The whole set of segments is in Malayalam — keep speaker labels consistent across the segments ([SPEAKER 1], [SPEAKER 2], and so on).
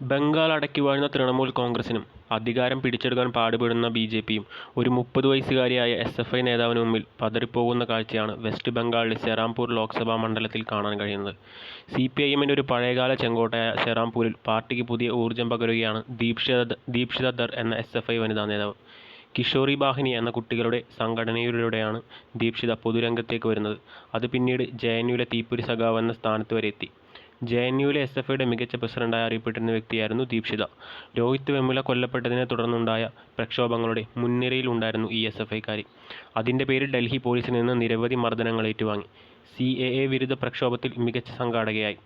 [SPEAKER 1] ബംഗാൾ അടക്കി വാഴുന്ന തൃണമൂൽ കോൺഗ്രസിനും അധികാരം പിടിച്ചെടുക്കാൻ പാടുപെടുന്ന ബി ജെ പിയും ഒരു മുപ്പത് വയസ്സുകാരിയായ എസ് എഫ് ഐ നേതാവിന് മുമ്പിൽ പതറിപ്പോകുന്ന കാഴ്ചയാണ് വെസ്റ്റ് ബംഗാളിലെ സെറാംപൂർ ലോക്സഭാ മണ്ഡലത്തിൽ കാണാൻ കഴിയുന്നത്. സി പി ഐ എമ്മിന്റെ ഒരു പഴയകാല ചെങ്കോട്ടയായ സെറാംപൂരിൽ പാർട്ടിക്ക് പുതിയ ഊർജം പകരുകയാണ് ദീക്ഷിത ദർ എന്ന എസ് എഫ് ഐ വനിതാ നേതാവ്. കിഷോറി ബാഹിനി എന്ന കുട്ടികളുടെ സംഘടനയിലൂടെയാണ് ദീക്ഷിത പൊതുരംഗത്തേക്ക് വരുന്നത്. അത് പിന്നീട് ജെ എൻ യുവിലെ തീപ്പൊരി സഖാവ് എന്ന സ്ഥാനത്ത് വരെ എത്തി. ജെഎൻയുവിലെ ഐയുടെ മികച്ച പ്രസിഡന്റായി അറിയപ്പെട്ടിരുന്ന വ്യക്തിയായിരുന്നു ദീക്ഷിത. രോഹിത് വെമുല കൊല്ലപ്പെട്ടതിനെ തുടർന്നുണ്ടായ പ്രക്ഷോഭങ്ങളുടെ മുൻനിരയിൽ ഉണ്ടായിരുന്നു ഈ ഐക്കാരി അതിന്റെ പേരിൽ ഡൽഹി പോലീസിൽ നിന്ന് നിരവധി മർദ്ദനങ്ങൾ ഏറ്റുവാങ്ങി. സി എ എ വിരുദ്ധ പ്രക്ഷോഭത്തിൽ മികച്ച സംഘാടകയായി.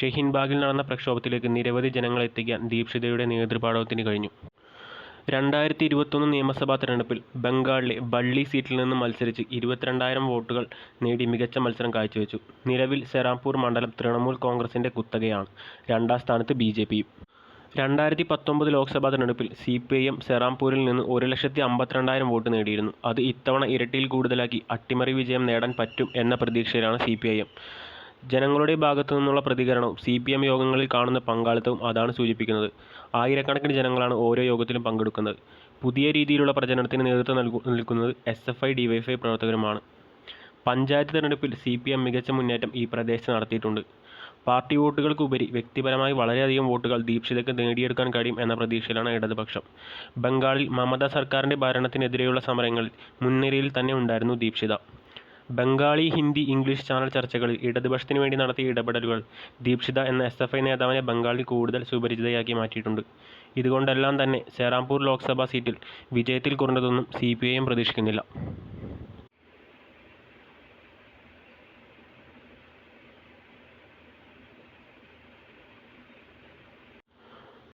[SPEAKER 1] ഷഹീൻബാഗിൽ നടന്ന പ്രക്ഷോഭത്തിലേക്ക് നിരവധി ജനങ്ങളെ എത്തിക്കാൻ ദീക്ഷിതയുടെ നേതൃപാടവത്തിന് കഴിഞ്ഞു. രണ്ടായിരത്തി ഇരുപത്തൊന്ന് നിയമസഭാ തെരഞ്ഞെടുപ്പിൽ ബംഗാളിലെ ബള്ളി സീറ്റിൽ നിന്ന് മത്സരിച്ച് ഇരുപത്തിരണ്ടായിരം വോട്ടുകൾ നേടി മികച്ച മത്സരം കാഴ്ചവെച്ചു. നിലവിൽ സെറാംപൂർ മണ്ഡലം തൃണമൂൽ കോൺഗ്രസിന്റെ കുത്തകയാണ്. രണ്ടാം സ്ഥാനത്ത് ബി ജെ പിയും രണ്ടായിരത്തി പത്തൊമ്പത് ലോക്സഭാ തെരഞ്ഞെടുപ്പിൽ സി പി ഐ എം സെറാംപൂരിൽ നിന്ന് ഒരു ലക്ഷത്തി അമ്പത്തിരണ്ടായിരം വോട്ട് നേടിയിരുന്നു. അത് ഇത്തവണ ഇരട്ടിയിൽ കൂടുതലാക്കി അട്ടിമറി വിജയം നേടാൻ പറ്റും എന്ന പ്രതീക്ഷയിലാണ് സിപിഐഎം. ജനങ്ങളുടെ ഭാഗത്തു നിന്നുള്ള പ്രതികരണവും സി പി എം യോഗങ്ങളിൽ കാണുന്ന പങ്കാളിത്തവും അതാണ് സൂചിപ്പിക്കുന്നത്. ആയിരക്കണക്കിന് ജനങ്ങളാണ് ഓരോ യോഗത്തിലും പങ്കെടുക്കുന്നത്. പുതിയ രീതിയിലുള്ള പ്രചരണത്തിന് നേതൃത്വം നൽകു നിൽക്കുന്നത് എസ് എഫ് എസ്എഫ്ഐ, ഡിവൈഎഫ്ഐ പ്രവർത്തകരുമാണ്. പഞ്ചായത്ത് തെരഞ്ഞെടുപ്പിൽ എം മികച്ച മുന്നേറ്റം ഈ പ്രദേശത്ത് നടത്തിയിട്ടുണ്ട്. പാർട്ടി വോട്ടുകൾക്കുപരി വ്യക്തിപരമായി വളരെയധികം വോട്ടുകൾ ദീക്ഷിതയ്ക്ക് നേടിയെടുക്കാൻ കഴിയും എന്ന പ്രതീക്ഷയിലാണ് ഇടതുപക്ഷം. ബംഗാളിൽ മമത സർക്കാരിന്റെ ഭരണത്തിനെതിരെയുള്ള സമരങ്ങളിൽ മുൻനിരയിൽ തന്നെ ഉണ്ടായിരുന്നു ദീക്ഷിത. ബംഗാളി, ഹിന്ദി, ഇംഗ്ലീഷ് ചാനൽ ചർച്ചകളിൽ ഇടതുപക്ഷത്തിന് വേണ്ടി നടത്തിയ ഇടപെടലുകൾ ദീക്ഷിത എന്ന എസ് എഫ് ഐ നേതാവിനെ ബംഗാളിൽ കൂടുതൽ സുപരിചിതയാക്കി മാറ്റിയിട്ടുണ്ട്. ഇതുകൊണ്ടെല്ലാം തന്നെ സെറാംപൂർ ലോക്സഭാ സീറ്റിൽ വിജയത്തിൽ കുറഞ്ഞതൊന്നും സി പി ഐ എം പ്രതീക്ഷിക്കുന്നില്ല.